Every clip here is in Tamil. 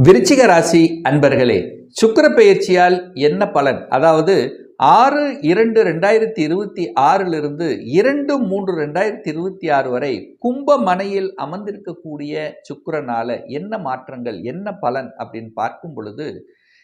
விருச்சிக ராசி அன்பர்களே சுக்கர பெயர்ச்சியால் என்ன பலன்? அதாவது ஆறு இரண்டு ரெண்டாயிரத்தி இருபத்தி ஆறிலிருந்து இரண்டு மூன்று ரெண்டாயிரத்தி இருபத்தி ஆறு வரை கும்ப மனையில் அமர்ந்திருக்கக்கூடிய சுக்கிரனால என்ன மாற்றங்கள் என்ன பலன் அப்படின்னு பார்க்கும் பொழுது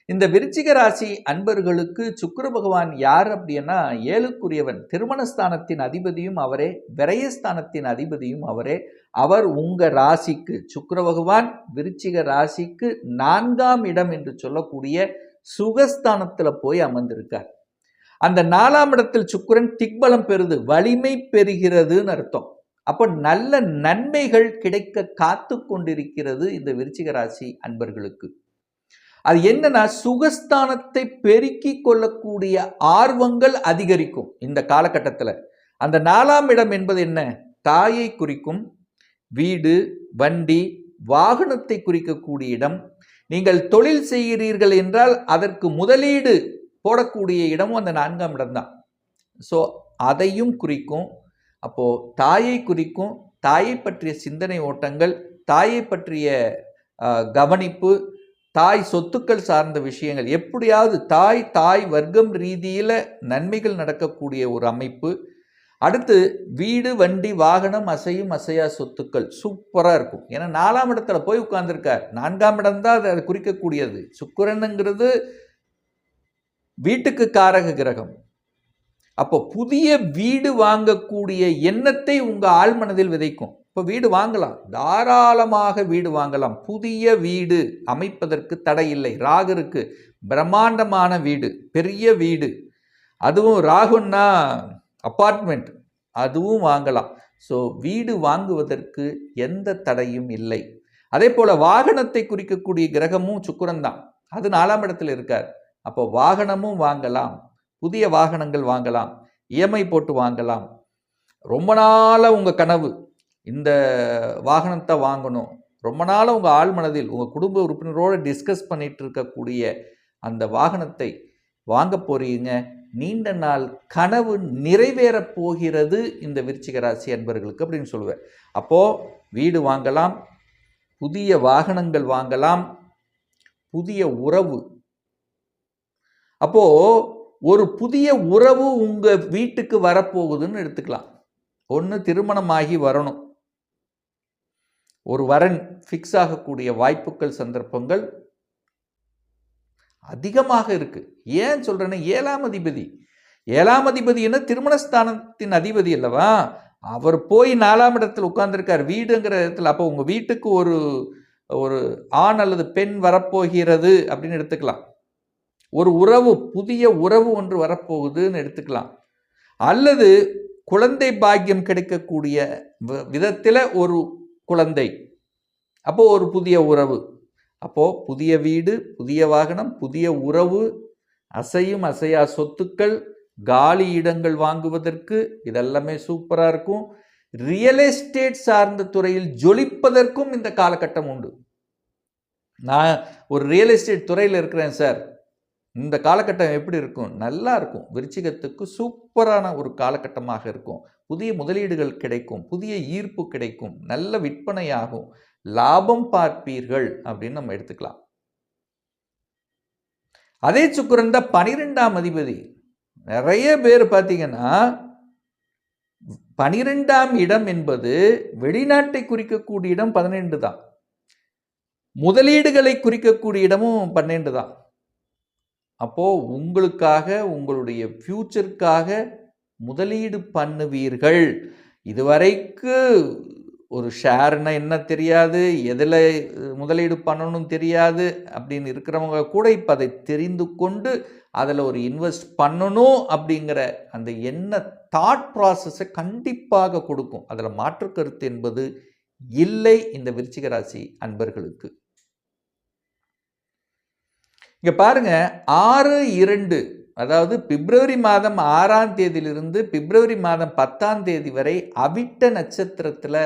இந்த விருச்சிக ராசி அன்பர்களுக்கு சுக்கர பகவான் யார் அப்படின்னா ஏழுக்குரியவன். திருமணஸ்தானத்தின் அதிபதியும் அவரே விரயஸ்தானத்தின் அதிபதியும் அவரே. அவர் உங்க ராசிக்கு சுக்கர பகவான் விருச்சிக ராசிக்கு நான்காம் இடம் என்று சொல்லக்கூடிய சுகஸ்தானத்துல போய் அமர்ந்திருக்கார். அந்த நாலாம் இடத்தில் சுக்கரன் திக்பலம் பெறுது வலிமை பெறுகிறதுன்னு அர்த்தம். அப்போ நல்ல நன்மைகள் கிடைக்க காத்து கொண்டிருக்கிறது இந்த விருச்சிக ராசி அன்பர்களுக்கு. அது என்னன்னா சுகஸ்தானத்தை பெருக்கி கொள்ளக்கூடிய ஆர்வங்கள் அதிகரிக்கும் இந்த காலகட்டத்தில். அந்த நாலாம் இடம் என்பது என்ன? தாயை குறிக்கும் வீடு வண்டி வாகனத்தை குறிக்கக்கூடிய இடம். நீங்கள் தொழில் செய்கிறீர்கள் என்றால் அதற்கு முதலீடு போடக்கூடிய இடமும் அந்த நான்காம் இடம்தான் ஸோ அதையும் குறிக்கும். அப்போது தாயை குறிக்கும். தாயை பற்றிய சிந்தனை ஓட்டங்கள் தாயை பற்றிய கவனிப்பு தாய் சொத்துக்கள் சார்ந்த விஷயங்கள். எப்படியாவது தாய் தாய் வர்க்கம் ரீதியில் நன்மைகள் நடக்கக்கூடிய ஒரு அமைப்பு. அடுத்து வீடு வண்டி வாகனம் அசையும் அசையா சொத்துக்கள். சூப்பராக இருக்கும். ஏன்னா நாலாம் இடத்துல போய் உட்கார்ந்துருக்கார். நான்காம் இடம் தான் அதை குறிக்கக்கூடியது. சுக்கிரனுங்கிறது வீட்டுக்கு காரக கிரகம். அப்போ புதிய வீடு வாங்கக்கூடிய எண்ணத்தை உங்கள் ஆழ்மனதில் விதைக்கும். இப்போ வீடு வாங்கலாம். தாராளமாக வீடு வாங்கலாம். புதிய வீடு அமைப்பதற்கு தடை இல்லை. ராகருக்கு பிரம்மாண்டமான வீடு பெரிய வீடு. அதுவும் ராகுன்னா அப்பார்ட்மெண்ட் அதுவும் வாங்கலாம். ஸோ வீடு வாங்குவதற்கு எந்த தடையும் இல்லை. அதே போல் வாகனத்தை குறிக்கக்கூடிய கிரகமும் சுக்கிரன் தான். அது நாலாம் இடத்துல இருக்கார். அப்போ வாகனமும் வாங்கலாம். புதிய வாகனங்கள் வாங்கலாம். இஎம்ஐ போட்டு வாங்கலாம். ரொம்ப நாளாக உங்கள் கனவு. இந்த வாகனத்தை வாங்கணும். ரொம்ப நாளாக உங்கள் ஆழ்மனதில் உங்கள் குடும்ப உறுப்பினரோடு டிஸ்கஸ் பண்ணிட்டு இருக்கக்கூடிய அந்த வாகனத்தை வாங்க போறீங்க. நீண்ட நாள் கனவு நிறைவேறப் போகிறது இந்த விருச்சிக ராசி அன்பர்களுக்கு அப்படின்னு சொல்லுவேன். அப்போது வீடு வாங்கலாம் புதிய வாகனங்கள் வாங்கலாம் புதிய உறவு. அப்போது ஒரு புதிய உறவு உங்கள் வீட்டுக்கு வரப்போகுதுன்னு எடுத்துக்கலாம். ஒன்று திருமணமாகி வரணும். ஒரு வரன் ஃபிக்ஸ் ஆகக்கூடிய வாய்ப்புகள் சந்தர்ப்பங்கள் அதிகமாக இருக்குது ஏன் சொல்கிறேன்னா ஏழாம் அதிபதி. ஏழாம் அதிபதி என்ன? திருமணஸ்தானத்தின் அதிபதி அல்லவா? அவர் போய் நாலாம் இடத்தில் உட்கார்ந்துருக்கார். வீடுங்கிற இடத்துல. அப்போ உங்கள் வீட்டுக்கு ஒரு ஒரு ஆண் அல்லது பெண் வரப்போகிறது அப்படின்னு எடுத்துக்கலாம். ஒரு உறவு புதிய உறவு ஒன்று வரப்போகுதுன்னு எடுத்துக்கலாம். அல்லது குழந்தை பாக்கியம் கிடைக்கக்கூடிய வி- விதத்தில் ஒரு குழந்தை. அப்போது ஒரு புதிய உறவு. அப்போது புதிய வீடு புதிய வாகனம் புதிய உறவு அசையும் அசையா சொத்துக்கள் காலி இடங்கள் வாங்குவதற்கு இதெல்லாமே சூப்பராக இருக்கும். ரியல் எஸ்டேட் சார்ந்த துறையில் ஜொலிப்பதற்கும் இந்த காலகட்டம் உண்டு. நான் ஒரு ரியல் எஸ்டேட் துறையில் இருக்கிறேன் சார் இந்த காலகட்டம் எப்படி இருக்கும்? நல்லா இருக்கும். விருச்சிகத்துக்கு சூப்பரான ஒரு காலகட்டமாக இருக்கும். புதிய முதலீடுகள் கிடைக்கும். புதிய ஈர்ப்பு கிடைக்கும். நல்ல விற்பனையாகும். லாபம் பார்ப்பீர்கள் அப்படின்னு நம்ம எடுத்துக்கலாம். அதே சுக்கிரன் தான் பனிரெண்டாம் அதிபதி. நிறைய பேர் பார்த்தீங்கன்னா பனிரெண்டாம் இடம் என்பது வெளிநாட்டை குறிக்கக்கூடிய இடம் பதினெண்டு தான். முதலீடுகளை குறிக்கக்கூடிய இடமும் பன்னெண்டு தான். அப்போது உங்களுக்காக உங்களுடைய ஃப்யூச்சருக்காக முதலீடு பண்ணுவீர்கள். இதுவரைக்கு ஒரு ஷேர்னா என்ன தெரியாது எதில் முதலீடு பண்ணணும் தெரியாது அப்படின்னு இருக்கிறவங்க கூட இப்போ அதை தெரிந்து கொண்டு அதில் ஒரு இன்வெஸ்ட் பண்ணணும் அப்படிங்கிற அந்த என்ன தாட் ப்ராசஸை கண்டிப்பாக கொடுக்கும். அதில் மாற்று கருத்து என்பது இல்லை இந்த விருச்சிக ராசி அன்பர்களுக்கு. இங்கே பாருங்கள் ஆறு இரண்டு அதாவது பிப்ரவரி மாதம் ஆறாம் தேதியிலிருந்து பிப்ரவரி மாதம் பத்தாம் தேதி வரை அவிட்ட நட்சத்திரத்தில்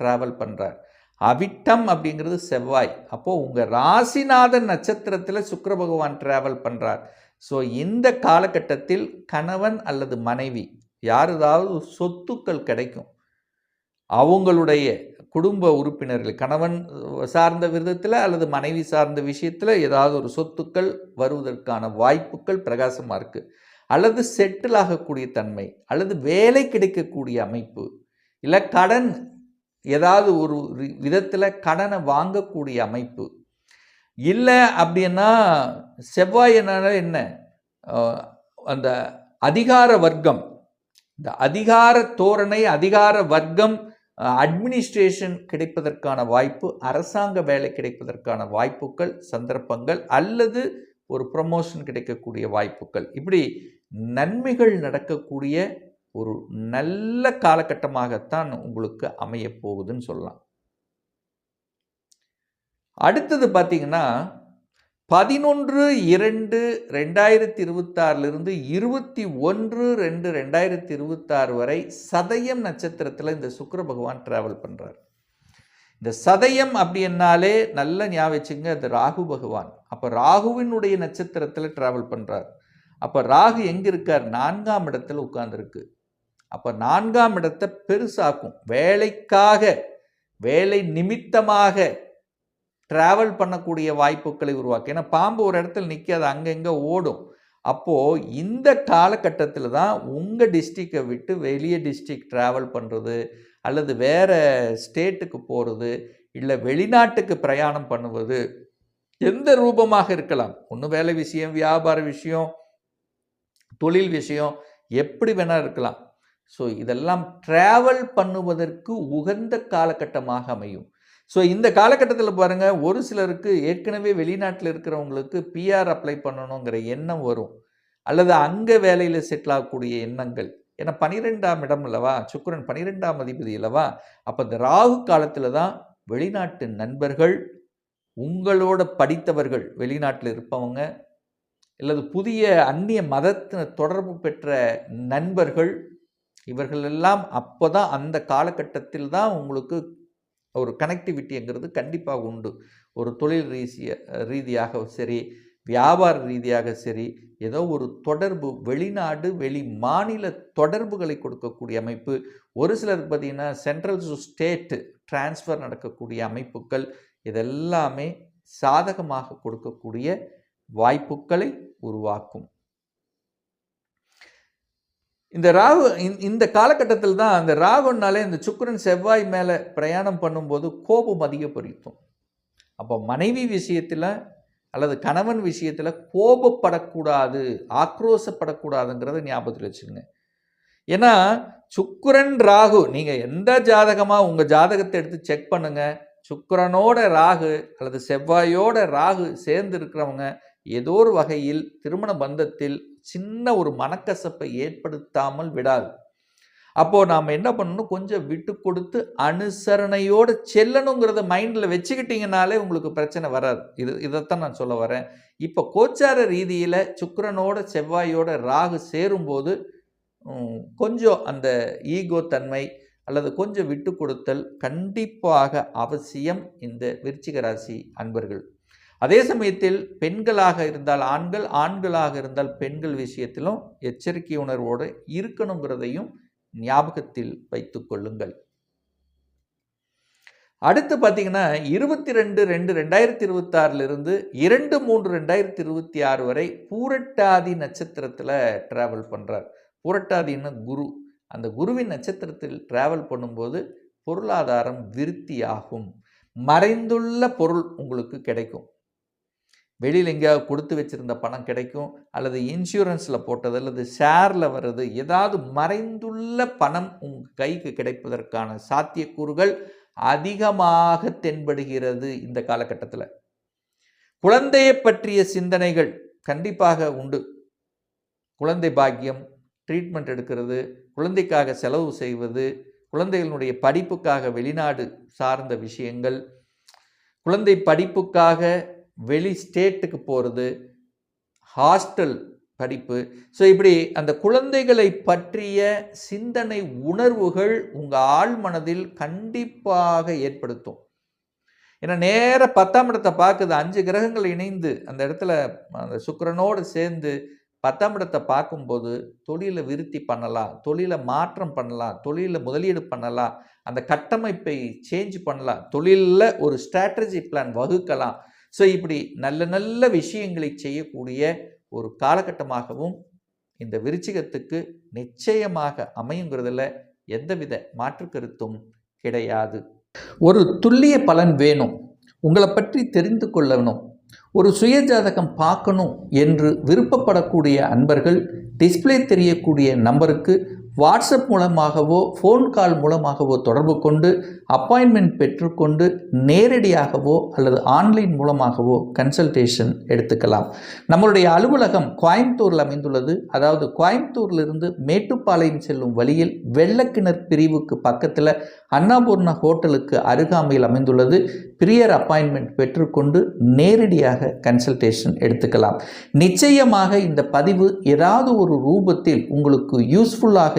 ட்ராவல் பண்ணுறார் அவிட்டம் அப்படிங்கிறது செவ்வாய். அப்போது உங்கள் ராசிநாதன் நட்சத்திரத்தில் சுக்கர பகவான் ட்ராவல் பண்ணுறார் ஸோ இந்த காலகட்டத்தில் கணவன் அல்லது மனைவி யாருதாவது சொத்துக்கள் கிடைக்கும். அவங்களுடைய குடும்ப உறுப்பினர்கள் கணவன் சார்ந்த விதத்தில் அல்லது மனைவி சார்ந்த விஷயத்தில் ஏதாவது ஒரு சொத்துக்கள் வருவதற்கான வாய்ப்புகள் பிரகாசமாக இருக்குது அல்லது செட்டில் ஆகக்கூடிய தன்மை அல்லது வேலை கிடைக்கக்கூடிய அமைப்பு இல்லை கடன் ஏதாவது ஒரு விதத்தில் கடனை வாங்கக்கூடிய அமைப்பு. இல்லை அப்படின்னா செவ்வாயினால என்ன? அந்த அதிகார வர்க்கம் இந்த அதிகார தோரணை அதிகார வர்க்கம் அட்மினிஸ்ட்ரேஷன் கிடைப்பதற்கான வாய்ப்பு அரசாங்க வேலை கிடைப்பதற்கான வாய்ப்புகள் சந்தர்ப்பங்கள் அல்லது ஒரு ப்ரமோஷன் கிடைக்கக்கூடிய வாய்ப்புகள். இப்படி நன்மைகள் நடக்கக்கூடிய ஒரு நல்ல காலகட்டமாகத்தான் உங்களுக்கு அமையப் போகுதுன்னு சொல்லலாம். அடுத்தது பார்த்தீங்கன்னா பதினொன்று இரண்டு ரெண்டாயிரத்தி இருபத்தாறிலிருந்து இருபத்தி ஒன்று ரெண்டு ரெண்டாயிரத்தி இருபத்தாறு வரை சதயம் நட்சத்திரத்தில் இந்த சுக்கர பகவான் ட்ராவல் பண்ணுறார் இந்த சதயம் அப்படின்னாலே நல்ல ஞாபகம் வச்சுங்க அது ராகு பகவான். அப்போ ராகுவினுடைய நட்சத்திரத்தில் ட்ராவல் பண்ணுறார் அப்போ ராகு எங்கே இருக்கார்? நான்காம் இடத்துல உட்கார்ந்துருக்கு. அப்போ நான்காம் இடத்தை பெருசாக்கும். வேலைக்காக வேலை நிமித்தமாக ட்ராவல் பண்ணக்கூடிய வாய்ப்புகளை உருவாக்கு ஏன்னா பாம்பு ஒரு இடத்துல நிற்காது அங்கங்கே ஓடும். அப்போது இந்த காலகட்டத்தில் தான் உங்கள் டிஸ்ட்ரிக்டை விட்டு வெளியே டிஸ்ட்ரிக்ட் ட்ராவல் பண்ணுறது அல்லது வேறு ஸ்டேட்டுக்கு போகிறது இல்லை வெளிநாட்டுக்கு பிரயாணம் பண்ணுவது எந்த ரூபமாக இருக்கலாம்? ஒன்று வேலை விஷயம் வியாபார விஷயம் தொழில் விஷயம் எப்படி வேணால் இருக்கலாம். ஸோ இதெல்லாம் ட்ராவல் பண்ணுவதற்கு உகந்த காலகட்டமாக அமையும். ஸோ இந்த காலகட்டத்தில் பாருங்கள் ஒரு சிலருக்கு ஏற்கனவே வெளிநாட்டில் இருக்கிறவங்களுக்கு பிஆர் அப்ளை பண்ணணுங்கிற எண்ணம் வரும். அல்லது அங்கே வேலையில் செட்டில் ஆகக்கூடிய எண்ணங்கள். ஏன்னா பனிரெண்டாம் இடம் இல்லவா சுக்கிரன் பனிரெண்டாம் அதிபதி அல்லவா? அப்போ இந்த ராகு காலத்தில் தான் வெளிநாட்டு நண்பர்கள் உங்களோட படித்தவர்கள் வெளிநாட்டில் இருப்பவங்க அல்லது புதிய அந்நிய மதத்தின தொடர்பு பெற்ற நண்பர்கள் இவர்களெல்லாம் அப்போ தான் அந்த காலகட்டத்தில் தான் உங்களுக்கு ஒரு கனெக்டிவிட்டிங்கிறது கண்டிப்பாக உண்டு. ஒரு தொழில் ரீசிய ரீதியாக சரி வியாபார ரீதியாக சரி ஏதோ ஒரு தொடர்பு வெளிநாடு வெளி மாநில தொடர்புகளை கொடுக்கக்கூடிய அமைப்பு ஒரு சிலருக்கு பார்த்திங்கன்னா சென்ட்ரல் டு ஸ்டேட்டு டிரான்ஸ்ஃபர் நடக்கக்கூடிய அமைப்புகள் இதெல்லாமே சாதகமாக கொடுக்கக்கூடிய வாய்ப்புகளை உருவாக்கும். இந்த ராகு இந்த- இந்த காலகட்டத்தில் தான் அந்த ராகுனாலே இந்த சுக்கிரன் செவ்வாய் மேலே பிரயாணம் பண்ணும்போது கோபம் அதிகப்படுத்தும் அப்போ மனைவி விஷயத்தில் அல்லது கணவன் விஷயத்தில் கோபப்படக்கூடாது ஆக்ரோசப்படக்கூடாதுங்கிறத ஞாபகத்தில் வச்சுக்கோங்க. ஏன்னா சுக்கரன் ராகு நீங்கள் எந்த ஜாதகமாக உங்கள் ஜாதகத்தை எடுத்து செக் பண்ணுங்கள் சுக்கிரனோட ராகு அல்லது செவ்வாயோட ராகு சேர்ந்து இருக்கிறவங்க ஏதோ ஒரு வகையில் திருமண பந்தத்தில் சின்ன ஒரு மனக்கசப்பை ஏற்படுத்தாமல் விடாது. அப்போது நாம் என்ன பண்ணணும்? கொஞ்சம் விட்டு கொடுத்து அனுசரணையோடு செல்லணுங்கிறத மைண்டில் வச்சுக்கிட்டிங்கனாலே உங்களுக்கு பிரச்சனை வராது. இது இதைத்தான் நான் சொல்ல வரேன். இப்போ கோச்சார ரீதியில் சுக்கரனோட செவ்வாயோட ராகு சேரும்போது கொஞ்சம் அந்த ஈகோ தன்மை அல்லது கொஞ்சம் விட்டு கொடுத்தல் கண்டிப்பாக அவசியம் இந்த விருச்சிக ராசி அன்பர்கள். அதே சமயத்தில் பெண்களாக இருந்தால் ஆண்கள் ஆண்களாக இருந்தால் பெண்கள் விஷயத்திலும் எச்சரிக்கை உணர்வோடு இருக்கணுங்கிறதையும் ஞாபகத்தில் வைத்துக் கொள்ளுங்கள். அடுத்து பார்த்தீங்கன்னா இருபத்தி ரெண்டு ரெண்டு ரெண்டாயிரத்தி இருபத்தாறிலிருந்து இரண்டு மூன்று ரெண்டாயிரத்தி இருபத்தி ஆறு வரை பூரட்டாதி நட்சத்திரத்தில் ட்ராவல் பண்ணுறார் பூரட்டாதின்னு குரு. அந்த குருவின் நட்சத்திரத்தில் ட்ராவல் பண்ணும்போது பொருளாதாரம் விருத்தியாகும். மறைந்துள்ள பொருள் உங்களுக்கு கிடைக்கும். வெளியில் எங்கேயாவது கொடுத்து வச்சிருந்த பணம் கிடைக்கும் அல்லது இன்சூரன்ஸில் போட்டது அல்லது ஷேரில் வர்றது ஏதாவது மறைந்துள்ள பணம் உங்கள் கைக்கு கிடைப்பதற்கான சாத்தியக்கூறுகள் அதிகமாக தென்படுகிறது இந்த காலகட்டத்தில். குழந்தையை பற்றிய சிந்தனைகள் கண்டிப்பாக உண்டு. குழந்தை பாக்கியம் ட்ரீட்மெண்ட் எடுக்கிறது குழந்தைக்காக செலவு செய்வது குழந்தைகளுடைய படிப்புக்காக வெளிநாடு சார்ந்த விஷயங்கள் குழந்தை படிப்புக்காக வெளி ஸ்டேட்டுக்கு போகிறது ஹாஸ்டல் படிப்பு. ஸோ இப்படி அந்த குழந்தைகளை பற்றிய சிந்தனை உணர்வுகள் உங்கள் ஆள் மனதில் கண்டிப்பாக ஏற்படுத்தும். ஏன்னா நேர பத்தாம் இடத்தை பார்க்குது அஞ்சு கிரகங்கள் இணைந்து அந்த இடத்துல அந்த சுக்கரனோடு சேர்ந்து பத்தாம் இடத்தை பார்க்கும்போது தொழிலை விருத்தி பண்ணலாம் தொழிலை மாற்றம் பண்ணலாம் தொழிலில் முதலீடு பண்ணலாம் அந்த கட்டமைப்பை சேஞ்ச் பண்ணலாம் தொழிலில் ஒரு ஸ்ட்ராட்டஜி பிளான் வகுக்கலாம் ஸோ இப்படி நல்ல நல்ல விஷயங்களை செய்யக்கூடிய ஒரு காலகட்டமாகவும் இந்த விருச்சிகத்துக்கு நிச்சயமாக அமையுங்கிறதுல எந்தவித மாற்று கருத்தும் கிடையாது. ஒரு துல்லிய பலன் வேணும். உங்களை பற்றி தெரிந்து கொள்ளணும். ஒரு சுயஜாதகம் பார்க்கணும் என்று விருப்பப்படக்கூடிய அன்பர்கள் டிஸ்ப்ளே தெரியக்கூடிய நம்பருக்கு வாட்ஸ்அப் மூலமாகவோ ஃபோன் கால் மூலமாகவோ தொடர்பு கொண்டு அப்பாயின்மெண்ட் பெற்றுக்கொண்டு நேரடியாகவோ அல்லது ஆன்லைன் மூலமாகவோ கன்சல்டேஷன் எடுத்துக்கலாம். நம்மளுடைய அலுவலகம் கோயம்புத்தூரில் அமைந்துள்ளது. அதாவது கோயம்புத்தூர்லிருந்து மேட்டுப்பாளையம் செல்லும் வழியில் வெள்ளக்கிணர் பிரிவுக்கு பக்கத்தில் அன்னபூர்ணா ஹோட்டலுக்கு அருகாமையில் அமைந்துள்ளது. பிரியர் அப்பாயின்மெண்ட் பெற்றுக்கொண்டு நேரடியாக கன்சல்டேஷன் எடுத்துக்கலாம். நிச்சயமாக இந்த பதிவு ஏதாவது ஒரு ரூபத்தில் உங்களுக்கு யூஸ்ஃபுல்லாக